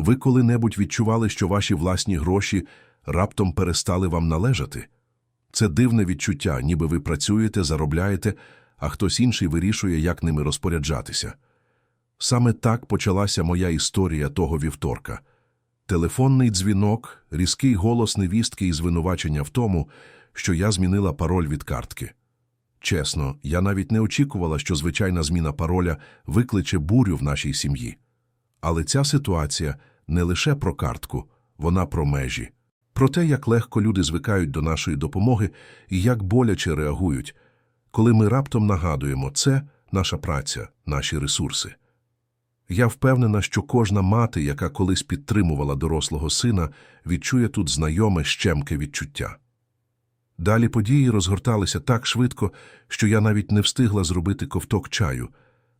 Ви коли-небудь відчували, що ваші власні гроші раптом перестали вам належати? Це дивне відчуття, ніби ви працюєте, заробляєте, а хтось інший вирішує, як ними розпоряджатися. Саме так почалася моя історія того вівторка. Телефонний дзвінок, різкий голос невістки і звинувачення в тому, що я змінила пароль від картки. Чесно, я навіть не очікувала, що звичайна зміна пароля викличе бурю в нашій сім'ї. Але ця ситуація не лише про картку, вона про межі. Про те, як легко люди звикають до нашої допомоги і як боляче реагують, коли ми раптом нагадуємо це наша праця, наші ресурси. Я впевнена, що кожна мати, яка колись підтримувала дорослого сина, відчує тут знайоме щемке відчуття. Далі події розгорталися так швидко, що я навіть не встигла зробити ковток чаю.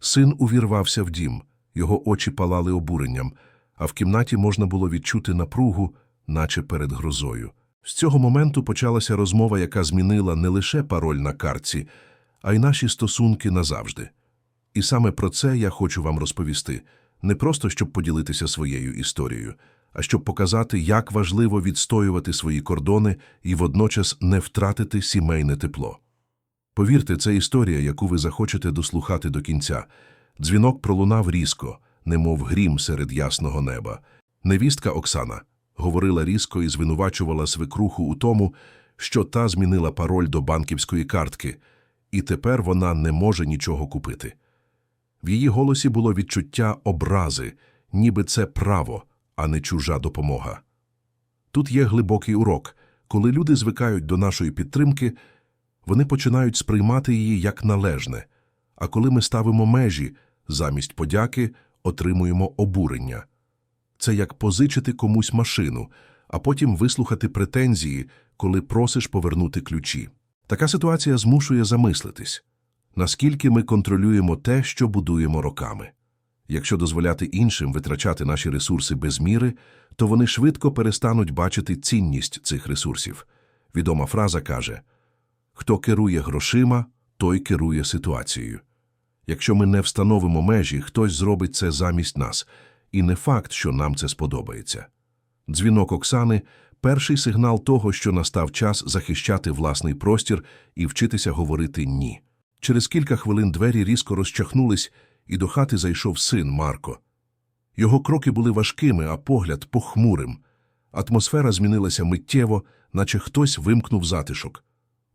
Син увірвався в дім, його очі палали обуренням, а в кімнаті можна було відчути напругу, наче перед грозою. З цього моменту почалася розмова, яка змінила не лише пароль на картці, а й наші стосунки назавжди. І саме про це я хочу вам розповісти, не просто щоб поділитися своєю історією, а щоб показати, як важливо відстоювати свої кордони і водночас не втратити сімейне тепло. Повірте, це історія, яку ви захочете дослухати до кінця. Дзвінок пролунав різко, немов грім серед ясного неба. Невістка Оксана говорила різко і звинувачувала свекруху у тому, що та змінила пароль до банківської картки, і тепер вона не може нічого купити. В її голосі було відчуття образи, ніби це право, а не чужа допомога. Тут є глибокий урок. Коли люди звикають до нашої підтримки, вони починають сприймати її як належне, а коли ми ставимо межі, замість подяки отримуємо обурення. Це як позичити комусь машину, а потім вислухати претензії, коли просиш повернути ключі. Така ситуація змушує замислитись, наскільки ми контролюємо те, що будуємо роками. Якщо дозволяти іншим витрачати наші ресурси без міри, то вони швидко перестануть бачити цінність цих ресурсів. Відома фраза каже «Хто керує грошима, той керує ситуацією». Якщо ми не встановимо межі, хтось зробить це замість нас, і не факт, що нам це сподобається. Дзвінок Оксани – перший сигнал того, що настав час захищати власний простір і вчитися говорити «ні». Через кілька хвилин двері різко розчахнулись, і до хати зайшов син Марко. Його кроки були важкими, а погляд похмурим. Атмосфера змінилася миттєво, наче хтось вимкнув затишок.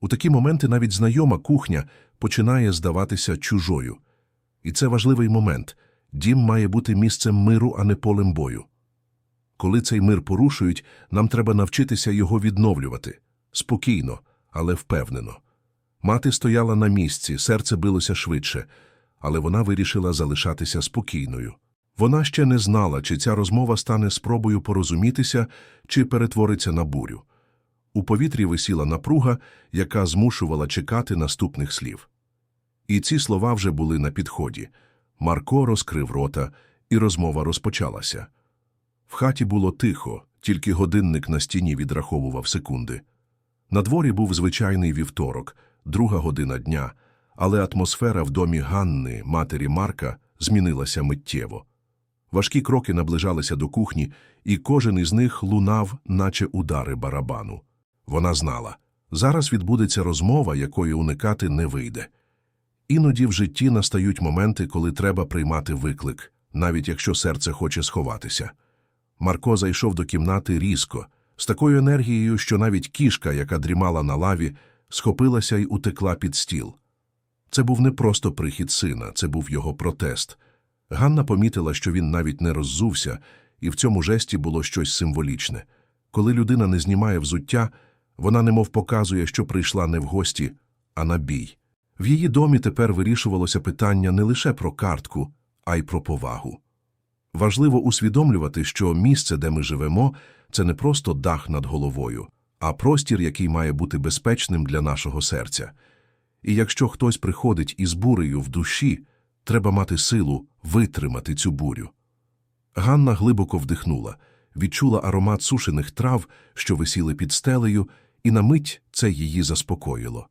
У такі моменти навіть знайома кухня починає здаватися чужою. І це важливий момент. Дім має бути місцем миру, а не полем бою. Коли цей мир порушують, нам треба навчитися його відновлювати. Спокійно, але впевнено. Мати стояла на місці, серце билося швидше, але вона вирішила залишатися спокійною. Вона ще не знала, чи ця розмова стане спробою порозумітися, чи перетвориться на бурю. У повітрі висіла напруга, яка змушувала чекати наступних слів. І ці слова вже були на підході. Марко розкрив рота, і розмова розпочалася. В хаті було тихо, тільки годинник на стіні відраховував секунди. На дворі був звичайний вівторок, друга година дня, але атмосфера в домі Ганни, матері Марка, змінилася миттєво. Важкі кроки наближалися до кухні, і кожен із них лунав, наче удари барабану. Вона знала, зараз відбудеться розмова, якої уникати не вийде. Іноді в житті настають моменти, коли треба приймати виклик, навіть якщо серце хоче сховатися. Марко зайшов до кімнати різко, з такою енергією, що навіть кішка, яка дрімала на лаві, схопилася й утекла під стіл. Це був не просто прихід сина, це був його протест. Ганна помітила, що він навіть не роззувся, і в цьому жесті було щось символічне. Коли людина не знімає взуття, вона немов показує, що прийшла не в гості, а на бій. В її домі тепер вирішувалося питання не лише про картку, а й про повагу. Важливо усвідомлювати, що місце, де ми живемо, це не просто дах над головою, а простір, який має бути безпечним для нашого серця. І якщо хтось приходить із бурею в душі, треба мати силу витримати цю бурю. Ганна глибоко вдихнула, відчула аромат сушених трав, що висіли під стелею, і на мить це її заспокоїло.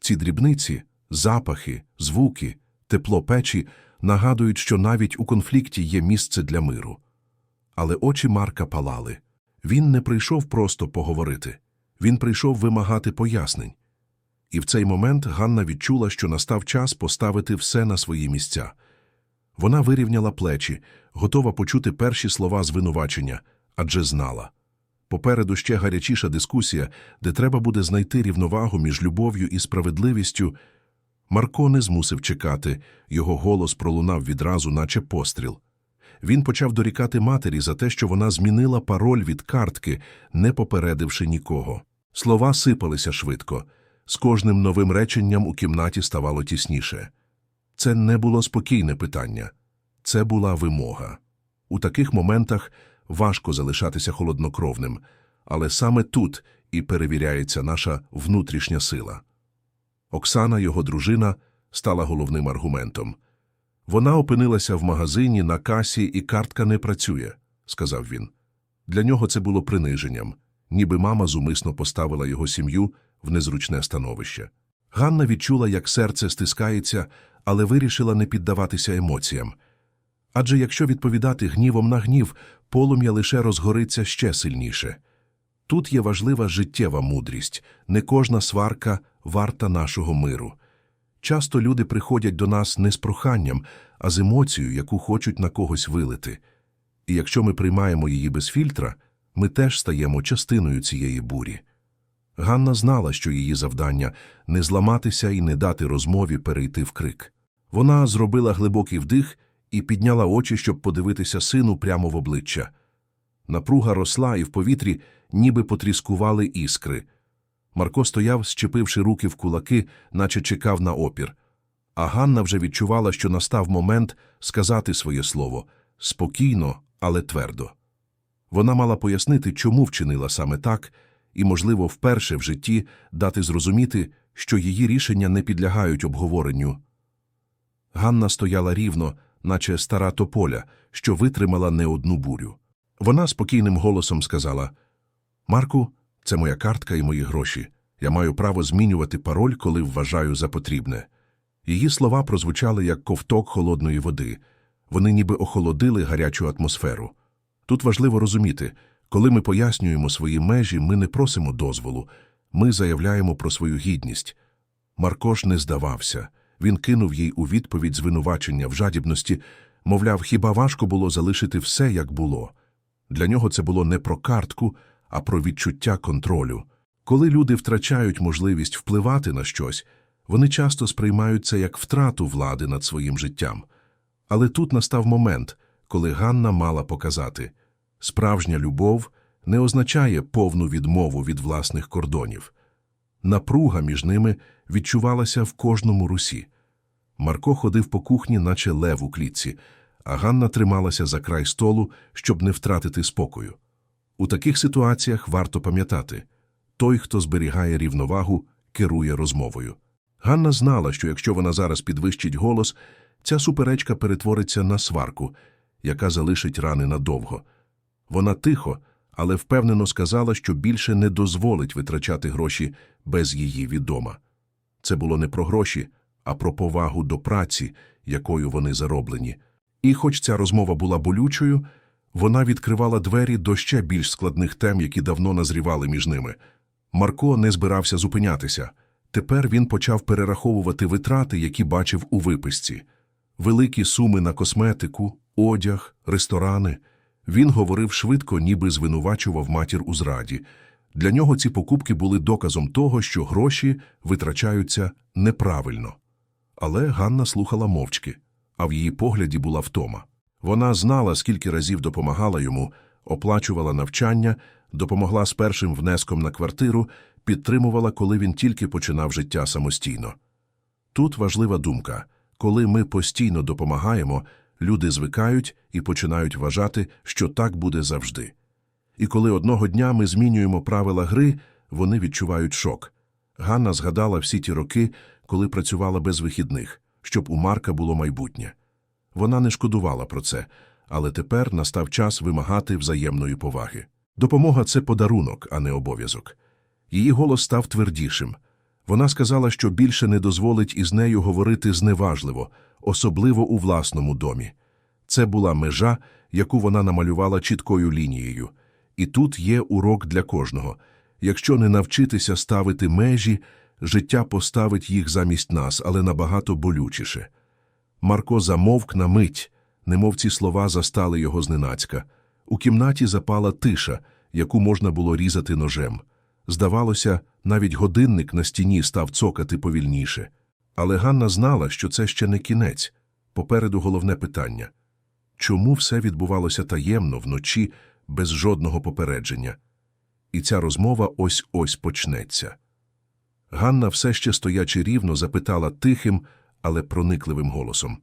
Ці дрібниці, запахи, звуки, тепло печі нагадують, що навіть у конфлікті є місце для миру. Але очі Марка палали. Він не прийшов просто поговорити. Він прийшов вимагати пояснень. І в цей момент Ганна відчула, що настав час поставити все на свої місця. Вона вирівняла плечі, готова почути перші слова звинувачення, адже знала. Попереду ще гарячіша дискусія, де треба буде знайти рівновагу між любов'ю і справедливістю. Марко не змусив чекати, його голос пролунав відразу, наче постріл. Він почав дорікати матері за те, що вона змінила пароль від картки, не попередивши нікого. Слова сипалися швидко. З кожним новим реченням у кімнаті ставало тісніше. Це не було спокійне питання. Це була вимога. У таких моментах важко залишатися холоднокровним, але саме тут і перевіряється наша внутрішня сила. Оксана, його дружина, стала головним аргументом. Вона опинилася в магазині на касі, і картка не працює, сказав він. Для нього це було приниженням, ніби мама зумисно поставила його сім'ю в незручне становище. Ганна відчула, як серце стискається, але вирішила не піддаватися емоціям. Адже якщо відповідати гнівом на гнів, полум'я лише розгориться ще сильніше. Тут є важлива життєва мудрість, не кожна сварка варта нашого миру. Часто люди приходять до нас не з проханням, а з емоцією, яку хочуть на когось вилити. І якщо ми приймаємо її без фільтра, ми теж стаємо частиною цієї бурі. Ганна знала, що її завдання – не зламатися і не дати розмові перейти в крик. Вона зробила глибокий вдих і підняла очі, щоб подивитися сину прямо в обличчя. Напруга росла, і в повітрі ніби потріскували іскри. Марко стояв, щепивши руки в кулаки, наче чекав на опір. А Ганна вже відчувала, що настав момент сказати своє слово спокійно, але твердо. Вона мала пояснити, чому вчинила саме так, і, можливо, вперше в житті дати зрозуміти, що її рішення не підлягають обговоренню. Ганна стояла рівно, наче стара тополя, що витримала не одну бурю. Вона спокійним голосом сказала Марку, це моя картка і мої гроші. Я маю право змінювати пароль, коли вважаю за потрібне. Її слова прозвучали як ковток холодної води. Вони ніби охолодили гарячу атмосферу. Тут важливо розуміти, коли ми пояснюємо свої межі, ми не просимо дозволу, ми заявляємо про свою гідність. Маркош не здавався. Він кинув їй у відповідь звинувачення в жадібності, мовляв, хіба важко було залишити все, як було. Для нього це було не про картку, а про відчуття контролю. Коли люди втрачають можливість впливати на щось, вони часто сприймають це як втрату влади над своїм життям. Але тут настав момент, коли Ганна мала показати справжня любов не означає повну відмову від власних кордонів. Напруга між ними відчувалася в кожному русі. Марко ходив по кухні, наче лев у клітці, а Ганна трималася за край столу, щоб не втратити спокою. У таких ситуаціях варто пам'ятати той, хто зберігає рівновагу, керує розмовою. Ганна знала, що якщо вона зараз підвищить голос, ця суперечка перетвориться на сварку, яка залишить рани надовго. Вона тихо, але впевнено сказала, що більше не дозволить витрачати гроші без її відома. Це було не про гроші, а про повагу до праці, якою вони зароблені. І хоч ця розмова була болючою, вона відкривала двері до ще більш складних тем, які давно назрівали між ними. Марко не збирався зупинятися. Тепер він почав перераховувати витрати, які бачив у виписці. Великі суми на косметику, одяг, ресторани. Він говорив швидко, ніби звинувачував матір у зраді. Для нього ці покупки були доказом того, що гроші витрачаються неправильно. Але Ганна слухала мовчки, а в її погляді була втома. Вона знала, скільки разів допомагала йому, оплачувала навчання, допомогла з першим внеском на квартиру, підтримувала, коли він тільки починав життя самостійно. Тут важлива думка коли ми постійно допомагаємо, люди звикають і починають вважати, що так буде завжди. І коли одного дня ми змінюємо правила гри, вони відчувають шок. Ганна згадала всі ті роки, коли працювала без вихідних, щоб у Марка було майбутнє. Вона не шкодувала про це, але тепер настав час вимагати взаємної поваги. Допомога це подарунок, а не обов'язок. Її голос став твердішим. Вона сказала, що більше не дозволить із нею говорити зневажливо, особливо у власному домі. Це була межа, яку вона намалювала чіткою лінією. І тут є урок для кожного. Якщо не навчитися ставити межі, життя поставить їх замість нас, але набагато болючіше. Марко замовк на мить, немов ці слова застали його зненацька. У кімнаті запала тиша, яку можна було різати ножем. Здавалося, навіть годинник на стіні став цокати повільніше. Але Ганна знала, що це ще не кінець. Попереду головне питання. Чому все відбувалося таємно, вночі, без жодного попередження? І ця розмова ось-ось почнеться. Ганна, все ще стоячи рівно, запитала тихим, але проникливим голосом.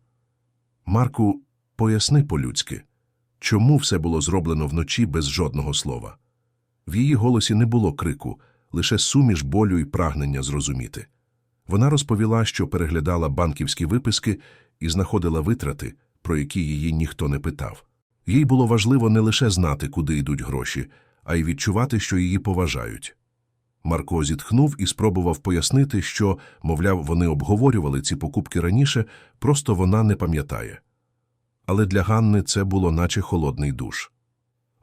Марку, поясни по-людськи, чому все було зроблено вночі без жодного слова? В її голосі не було крику, лише суміш болю і прагнення зрозуміти. Вона розповіла, що переглядала банківські виписки і знаходила витрати, про які її ніхто не питав. Їй було важливо не лише знати, куди йдуть гроші, а й відчувати, що її поважають. Марко зітхнув і спробував пояснити, що, мовляв, вони обговорювали ці покупки раніше, просто вона не пам'ятає. Але для Ганни це було наче холодний душ.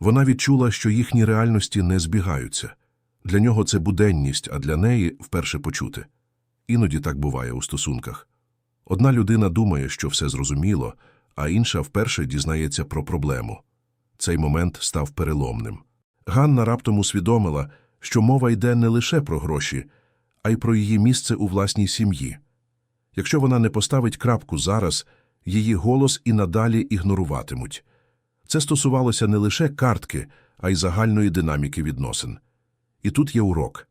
Вона відчула, що їхні реальності не збігаються. Для нього це буденність, а для неї вперше почути. Іноді так буває у стосунках. Одна людина думає, що все зрозуміло, а інша вперше дізнається про проблему. Цей момент став переломним. Ганна раптом усвідомила, що мова йде не лише про гроші, а й про її місце у власній сім'ї. Якщо вона не поставить крапку зараз, її голос і надалі ігноруватимуть. Це стосувалося не лише картки, а й загальної динаміки відносин. І тут є урок.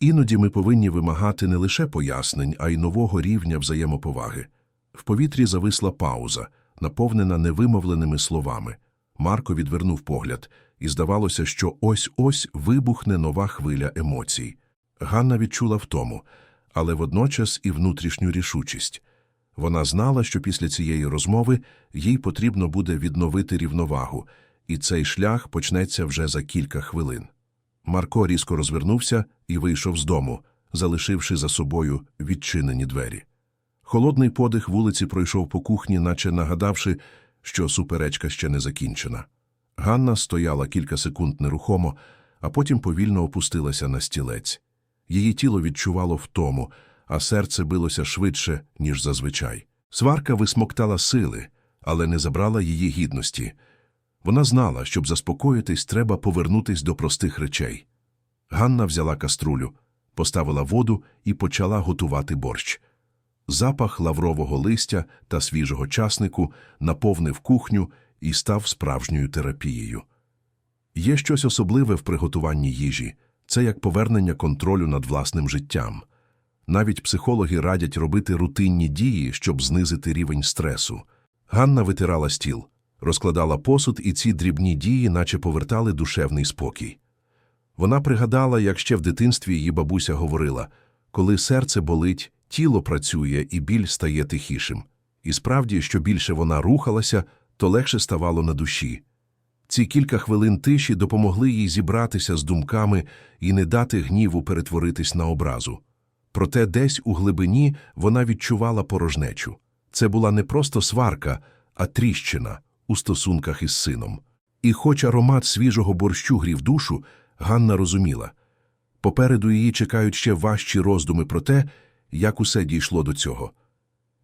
Іноді ми повинні вимагати не лише пояснень, а й нового рівня взаємоповаги. В повітрі зависла пауза, наповнена невимовленими словами. Марко відвернув погляд, і здавалося, що ось-ось вибухне нова хвиля емоцій. Ганна відчула втому, але водночас і внутрішню рішучість. Вона знала, що після цієї розмови їй потрібно буде відновити рівновагу, і цей шлях почнеться вже за кілька хвилин. Марко різко розвернувся і вийшов з дому, залишивши за собою відчинені двері. Холодний подих вулиці пройшов по кухні, наче нагадавши, що суперечка ще не закінчена. Ганна стояла кілька секунд нерухомо, а потім повільно опустилася на стілець. Її тіло відчувало втому, а серце билося швидше, ніж зазвичай. Сварка висмоктала сили, але не забрала її гідності. Вона знала, щоб заспокоїтись, треба повернутись до простих речей. Ганна взяла каструлю, поставила воду і почала готувати борщ. Запах лаврового листя та свіжого часнику наповнив кухню і став справжньою терапією. Є щось особливе в приготуванні їжі це як повернення контролю над власним життям. Навіть психологи радять робити рутинні дії, щоб знизити рівень стресу. Ганна витирала стіл, розкладала посуд, і ці дрібні дії наче повертали душевний спокій. Вона пригадала, як ще в дитинстві її бабуся говорила коли серце болить, тіло працює і біль стає тихішим. І справді, що більше вона рухалася, то легше ставало на душі. Ці кілька хвилин тиші допомогли їй зібратися з думками і не дати гніву перетворитись на образу. Проте десь у глибині вона відчувала порожнечу. Це була не просто сварка, а тріщина у стосунках із сином. І хоч аромат свіжого борщу грів душу, Ганна розуміла. Попереду її чекають ще важчі роздуми про те, як усе дійшло до цього.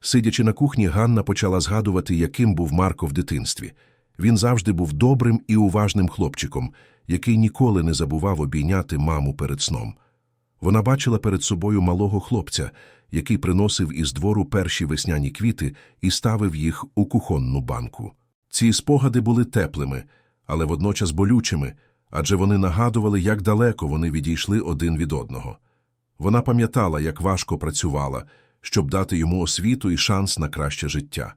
Сидячи на кухні, Ганна почала згадувати, яким був Марко в дитинстві. Він завжди був добрим і уважним хлопчиком, який ніколи не забував обійняти маму перед сном. Вона бачила перед собою малого хлопця, який приносив із двору перші весняні квіти і ставив їх у кухонну банку. Ці спогади були теплими, але водночас болючими, адже вони нагадували, як далеко вони відійшли один від одного. Вона пам'ятала, як важко працювала, щоб дати йому освіту і шанс на краще життя.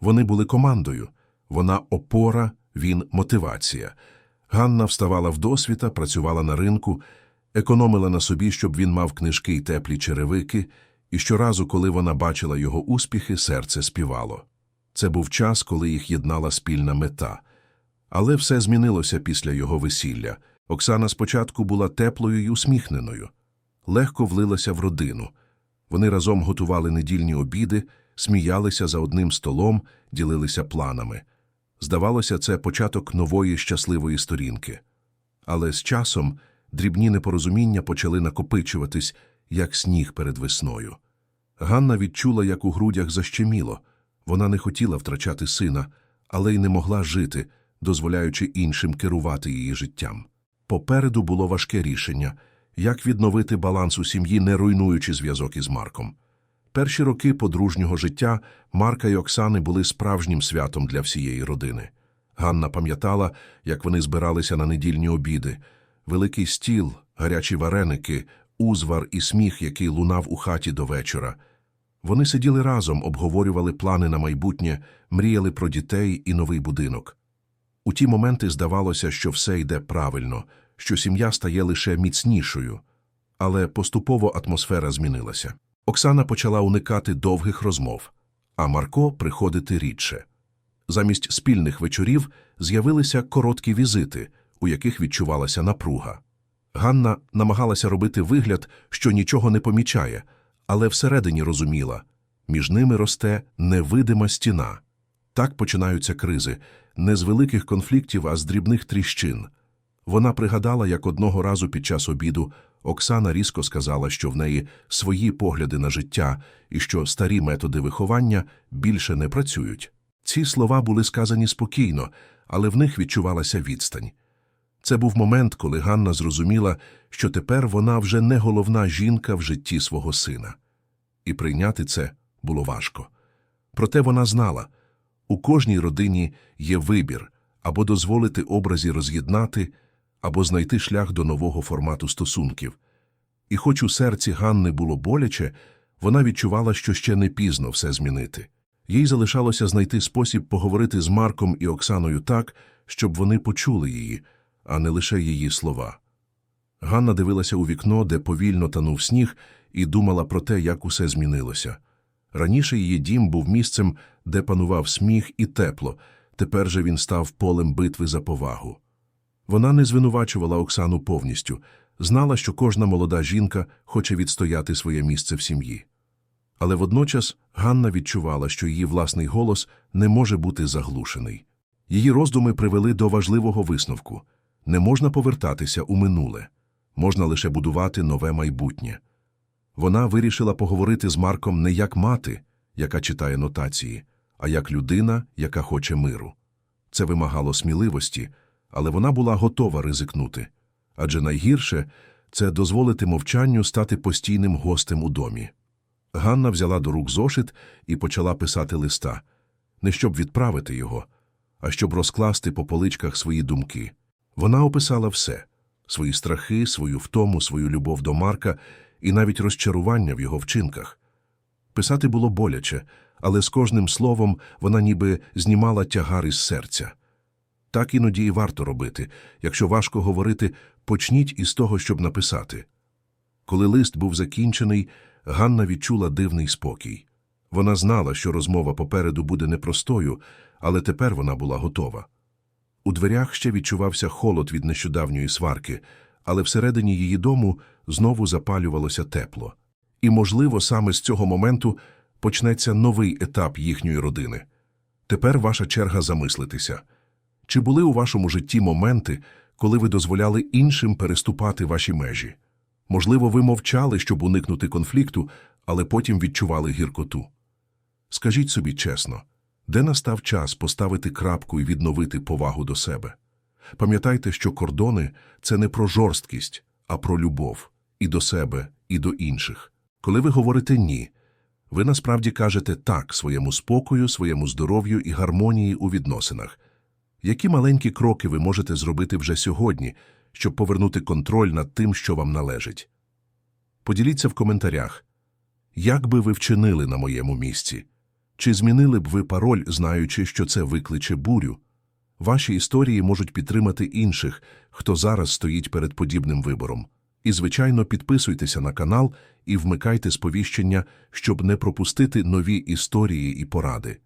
Вони були командою. Вона опора, він мотивація. Ганна вставала в досвіта, працювала на ринку, економила на собі, щоб він мав книжки й теплі черевики, і щоразу, коли вона бачила його успіхи, серце співало. Це був час, коли їх єднала спільна мета. Але все змінилося після його весілля. Оксана спочатку була теплою й усміхненою, легко влилася в родину. Вони разом готували недільні обіди, сміялися за одним столом, ділилися планами. Здавалося, це початок нової щасливої сторінки. Але з часом дрібні непорозуміння почали накопичуватись, як сніг перед весною. Ганна відчула, як у грудях защеміло. Вона не хотіла втрачати сина, але й не могла жити, дозволяючи іншим керувати її життям. Попереду було важке рішення – як відновити баланс у сім'ї, не руйнуючи зв'язок із Марком. Перші роки подружнього життя Марка і Оксани були справжнім святом для всієї родини. Ганна пам'ятала, як вони збиралися на недільні обіди. Великий стіл, гарячі вареники, узвар і сміх, який лунав у хаті до вечора. Вони сиділи разом, обговорювали плани на майбутнє, мріяли про дітей і новий будинок. У ті моменти здавалося, що все йде правильно, що сім'я стає лише міцнішою. Але поступово атмосфера змінилася. Оксана почала уникати довгих розмов, а Марко приходити рідше. Замість спільних вечорів з'явилися короткі візити, у яких відчувалася напруга. Ганна намагалася робити вигляд, що нічого не помічає, але всередині розуміла – між ними росте невидима стіна. Так починаються кризи, не з великих конфліктів, а з дрібних тріщин. Вона пригадала, як одного разу під час обіду Оксана різко сказала, що в неї свої погляди на життя і що старі методи виховання більше не працюють. Ці слова були сказані спокійно, але в них відчувалася відстань. Це був момент, коли Ганна зрозуміла, що тепер вона вже не головна жінка в житті свого сина. І прийняти це було важко. Проте вона знала, у кожній родині є вибір або дозволити образі роз'єднати, або знайти шлях до нового формату стосунків. І хоч у серці Ганни було боляче, вона відчувала, що ще не пізно все змінити. Їй залишалося знайти спосіб поговорити з Марком і Оксаною так, щоб вони почули її, а не лише її слова. Ганна дивилася у вікно, де повільно танув сніг, і думала про те, як усе змінилося. Раніше її дім був місцем, де панував сміх і тепло, тепер же він став полем битви за повагу. Вона не звинувачувала Оксану повністю, знала, що кожна молода жінка хоче відстояти своє місце в сім'ї. Але водночас Ганна відчувала, що її власний голос не може бути заглушений. Її роздуми привели до важливого висновку – не можна повертатися у минуле, можна лише будувати нове майбутнє. Вона вирішила поговорити з Марком не як мати, яка читає нотації, а як людина, яка хоче миру. Це вимагало сміливості, але вона була готова ризикнути. Адже найгірше – це дозволити мовчанню стати постійним гостем у домі. Ганна взяла до рук зошит і почала писати листа. Не щоб відправити його, а щоб розкласти по поличках свої думки. Вона описала все – свої страхи, свою втому, свою любов до Марка і навіть розчарування в його вчинках. Писати було боляче, але з кожним словом вона ніби знімала тягар із серця. Так іноді і варто робити. Якщо важко говорити, почніть із того, щоб написати. Коли лист був закінчений, Ганна відчула дивний спокій. Вона знала, що розмова попереду буде непростою, але тепер вона була готова. У дверях ще відчувався холод від нещодавньої сварки, але всередині її дому знову запалювалося тепло. І, можливо, саме з цього моменту почнеться новий етап їхньої родини. Тепер ваша черга замислитися. Чи були у вашому житті моменти, коли ви дозволяли іншим переступати ваші межі? Можливо, ви мовчали, щоб уникнути конфлікту, але потім відчували гіркоту. Скажіть собі чесно, де настав час поставити крапку і відновити повагу до себе? Пам'ятайте, що кордони – це не про жорсткість, а про любов і до себе, і до інших. Коли ви говорите «ні», ви насправді кажете «так» своєму спокою, своєму здоров'ю і гармонії у відносинах. Які маленькі кроки ви можете зробити вже сьогодні, щоб повернути контроль над тим, що вам належить? Поділіться в коментарях, як би ви вчинили на моєму місці? Чи змінили б ви пароль, знаючи, що це викличе бурю? Ваші історії можуть підтримати інших, хто зараз стоїть перед подібним вибором. І, звичайно, підписуйтеся на канал і вмикайте сповіщення, щоб не пропустити нові історії і поради.